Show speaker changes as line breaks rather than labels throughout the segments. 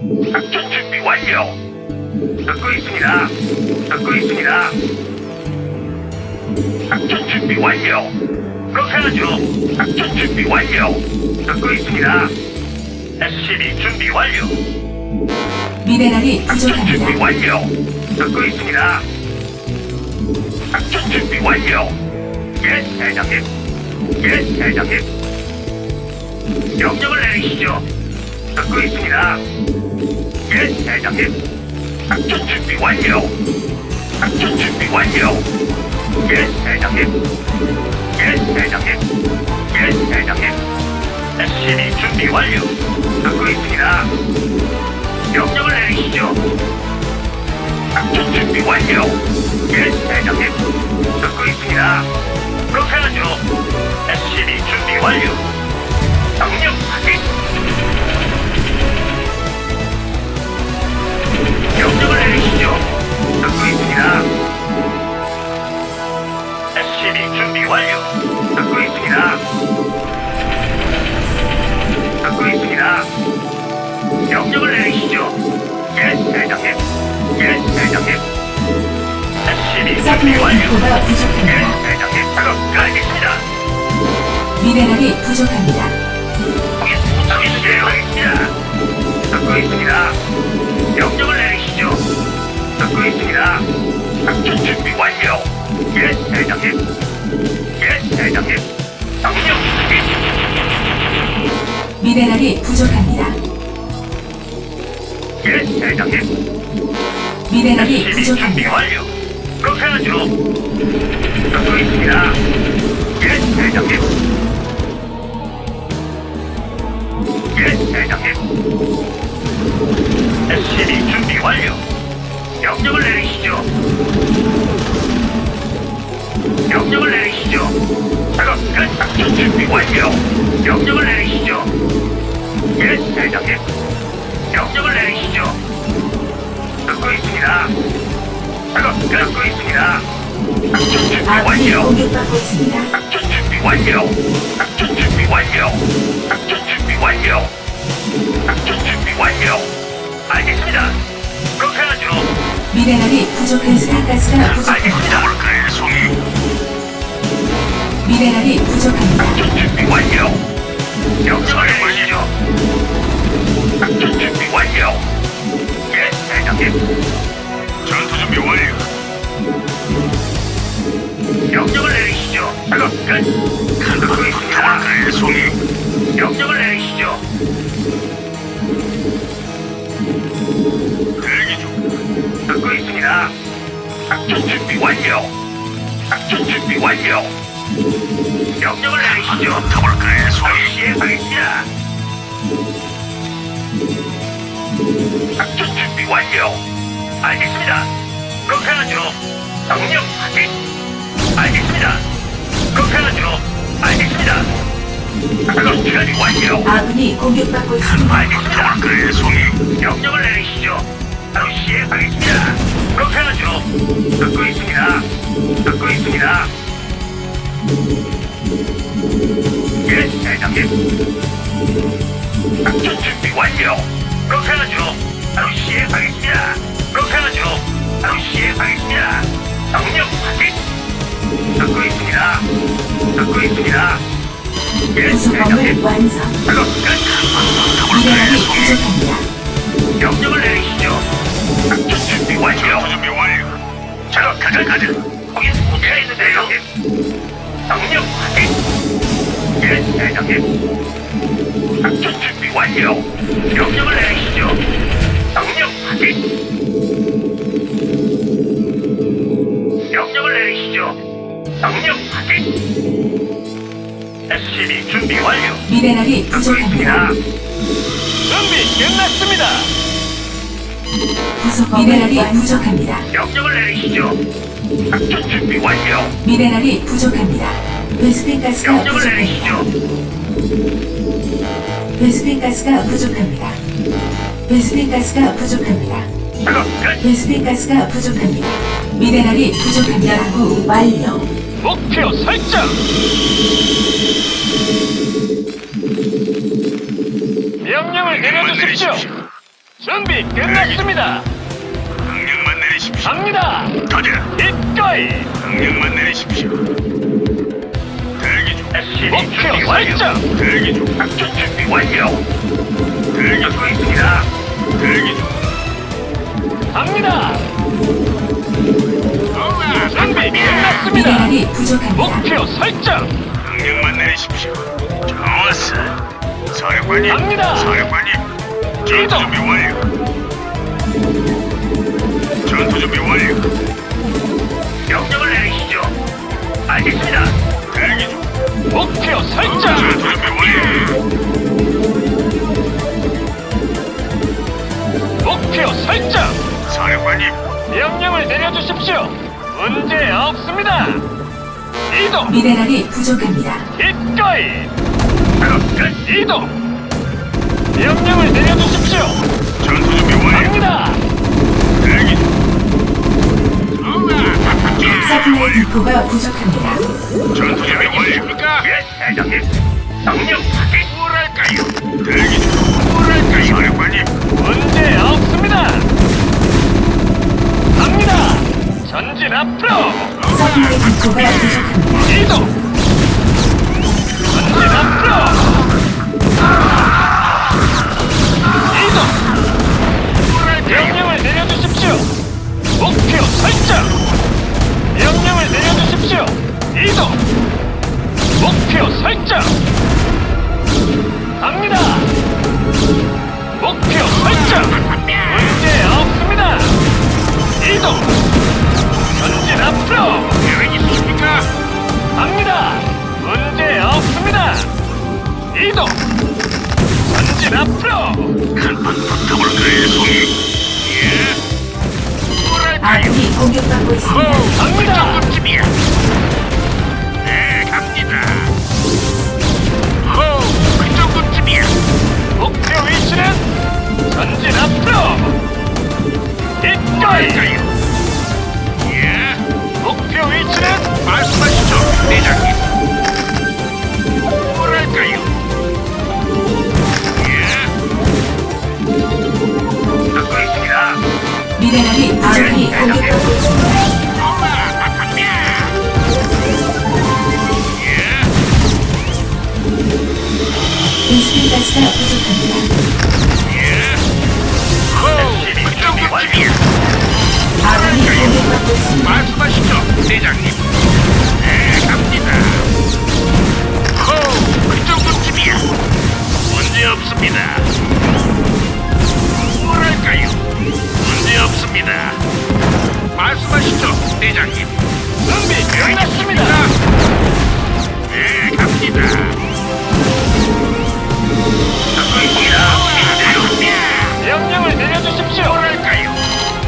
작전 준비 완료. 듣고 있습니다. 듣고 있습니다. 작전 준비 완료. 그렇게 하죠. 작전 준비 완료. 듣고 있습니다. SCB 준비 완료.
미네랄이
작전 준비
부족합니다.
완료. 듣고 있습니다. 작전 준비 완료. 예, 대장님. 예, 대장님. 명령을 내리시죠. 듣고 있습니다. 예, 대장님. 작전 준비 완료. 작전 준비 완료. 예, 대장님. 예, 대장님. 예, 대장님. SCB 준비 완료. 듣고 있습니다. 명령을 내리시죠. 작전 준비 완료. 예, 대장님. 듣고 있습니다. 그렇게 하죠. SCB 준비 완료. 있습니다. 듣고 있습니다. 명령을 내리시죠. 예, 대장님. 예, 대장님. SCB 준비
서플라이
완료.
디포가
예,
부족합니다.
대장님. 작업 알겠습니다.
미네랄이 부족합니다.
거기 도착이 시행하겠습니다. 듣고 있습니다. 명령을 내리시죠. 듣고 있습니다. 작전 준비 완료. 예, 대장님. 예, 대장님.
미네랄이 부족합니다.
예, 대장님.
미네랄이 부족합니다.
완료. 그렇게 하죠. 듣고 있습니다. 예, 대장님. 예, 대장님. SCB 준비 완료. 명령을 내리시죠. 명령을 내리 시죠. 작업 끝. 작전 준비 완료. 명령을 내리시죠. 예, 대장님. 명령을 내리시죠. 듣고 있습니다. 작업 끝. 듣고 있습니다. 작전 준비
아군이
완료.
공격받고 있습니다.
작전 준비 완료. 작전 준비 완료. 작전 준비 완료. 작전 준비 완료. 알겠습니다. 그렇게 하죠.
미네랄이 부족한 가스가 부족합니다.
알겠습니다.
미네랄이 부족합니다.
작전 준비 완료. 명령을 내리시죠. 작전 준비 완료. 예, 대장님. 전투 준비 완료. 명령을 내리시죠. 작업 끝. 있습니다. 그래, 송이. 명령을 내리시죠. 대기 중. 듣고 있습니다. 작전 준비 완료. 작전 준비 완료. 명령을 내리시죠. 타볼까요, 소리? 시행하겠습니다. 작전 준비 완료. 알겠습니다. 그렇게 하죠. 명령 확인. 알겠습니다. 그렇게 하죠. 알겠습니다. 작업 시간이 완료.
아군이 공격받고 있습니다.
알겠습니다. 그래, 송이. 명령을 내리시죠. 바로 시행하겠습니다. 그렇게 하죠. 듣고 있습니다. 듣고 있습니다. 예, 대장님. 작전 준비 완료. 그렇게 하죠. 바로 시행하겠습니다. 그렇게 하죠. 바로 시행하겠습니다. 명령 확인. 듣고 있습니다. 듣고 있습니다. 예,
구성범을
대장님.
완성.
작업 끝.
미네랄이 부족합니다.
명령을 내리시죠. 작전 준비 완료. 준비 완료. 작업 가자 가자. 거긴 문제가 있는데요. 명령 확인. 예, 대장님. 작전 준비 완료. 명령을 내리시죠. 명령 확인. 명령을 내리시죠. 명령 확인. SCB 준비 완료.
미네랄이 부족합니다.
준비 끝났습니다.
미네랄이 부족합니다.
명령을 내리시죠. 작전 준비 완료.
미네랄이 부족합니다. 베스핀 가스가
명령을
부족합니다.
내리시죠.
베스핀 가스가 부족합니다. 베스핀 가스가 부족합니다.
작업 끝.
베스핀 가스가 부족합니다. 미네랄이 부족합니다. 연구 완료.
목표 설정. 명령을 내려주십시오.
준비 끝났습니다.
강력만 내리십시오.
갑니다.
가자.
기꺼이
강력만 내리십시오. 대기 중.
목표 설정.
대기 중. 작전 준비 완료. 대기 중 있습니다. 대기 중.
갑니다. 준비 끝났습니다.
미네랄이 부족합니다.
목표 설정.
강력만 내리십시오. 좋았어. 사령관님.
갑니다.
사령관님. 전투
이동.
준비 완료. 전투 준비 완료. 명령을 내리시죠. 알겠습니다. 대기 중.
목표 설정.
전투 준비 완료.
목표 설정.
사령관님.
명령을 내려주십시오. 문제 없습니다. 이동.
미네랄이 부족합니다.
기꺼이. 이동. 명령을 내려주십시오.
전투 준비 완료.
갑니다.
대기 중.
서플라이 디포가 부족합니다.
전투 준비 완료. 예, 대장님. 명령 확인. 뭐랄까요? 대기 중. 뭐랄까요? 사령관님.
문제 없습니다. 갑니다. 전진 앞으로.
서플라이 디포가 부족합니다.
이동. 목표
공격받고 있습니다.
갑니다.
정도쯤이야. 네, 갑니다. 호, 그 정도쯤이야.
목표 위치는 전진 앞으로.
뭐랄까요? 예.
목표 위치는
말씀하시죠, 대장님. 뭐랄까요? 예. 듣고 있습니다.
미네랄이 아군이 공격받고 있습니다. 가스가 부족합니다.
네, 갑니다. 네, 갑니다.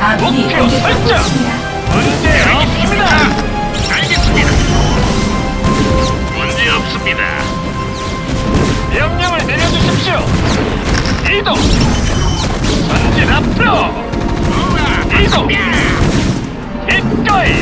아군이
목표
공격받고
설정.
있습니다.
문제 없습니다.
알겠습니다. 문제 없습니다.
명령을 내려주십시오. 이동. 전진 앞으로. 이동. 기꺼이.